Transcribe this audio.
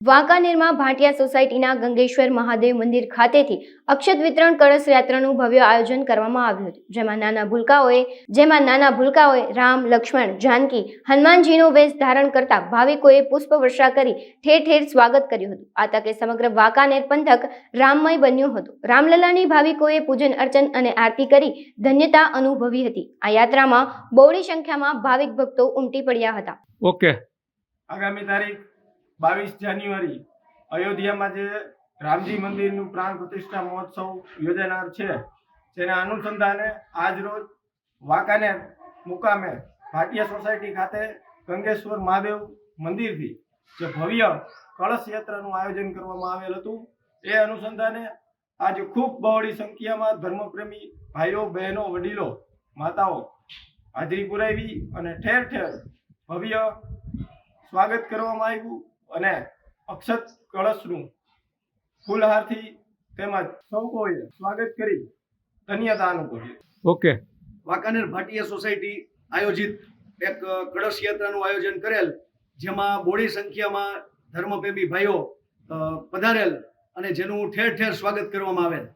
વાંકાનેરમાં ભાટિયા સોસાયટીના ગંગેશ્વર મહાદેવ મંદિર ખાતેથી અક્ષત વિતરણ કળશ યાત્રાનું ભવ્ય આયોજન કરવામાં આવ્યું હતું. જેમાં નાના ભૂલકાઓએ જેમાં નાના ભૂલકાઓએ રામ લક્ષ્મણ જાનકી હનુમાનજીનો વેશ ધારણ કરતા ભાવિકોએ પુષ્પવર્ષા કરી ઠેર ઠેર સ્વાગત કર્યું હતું. આ તકે સમગ્ર વાંકાનેર પંથક રામમય બન્યું હતું. રામલલાની ભાવિકોએ પૂજન અર્ચન અને આરતી કરી ધન્યતા અનુભવી હતી. આ યાત્રામાં બહોળી સંખ્યામાં ભાવિક ભક્તો ઉમટી પડ્યા હતા. ઓકે. આગામી તારીખ બાવીસ જાન્યુઆરી, અયોધ્યામાં જે રામજી મંદિરનું પ્રાણ પ્રતિષ્ઠા મહોત્સવ યોજાનાર છે, જેના અનુસંધાને આજ રોજ વાંકાનેર મુકામે ભાટિયા સોસાયટી ખાતે ગંગેશ્વર મહાદેવ મંદિરથી જે ભવ્ય કળશ યાત્રાનું આયોજન કરવામાં આવેલ હતું, એ અનુસંધાને આજે ખૂબ બહોળી સંખ્યામાં ધર્મપ્રેમી ભાઈઓ, બહેનો, વડીલો, માતાઓ હાજરી પુરાવી અને ઠેર ઠેર ભવ્ય સ્વાગત કરવામાં આવ્યું. અને અક્ષત કળશનું ફૂલહારથી તેમજ સૌ કોઈએ સ્વાગત કરી ધન્યતા અનુભવી. ઓકે. વાંકાનેર ભાટિયા સોસાયટી આયોજિત એક કળશ યાત્રાનું આયોજન કરેલ જેમાં બોડી સંખ્યામાં ધર્મપ્રેમી ભાઈઓ પધારેલ અને જેનું ઠેર ઠેર સ્વાગત કરવામાં આવેલ.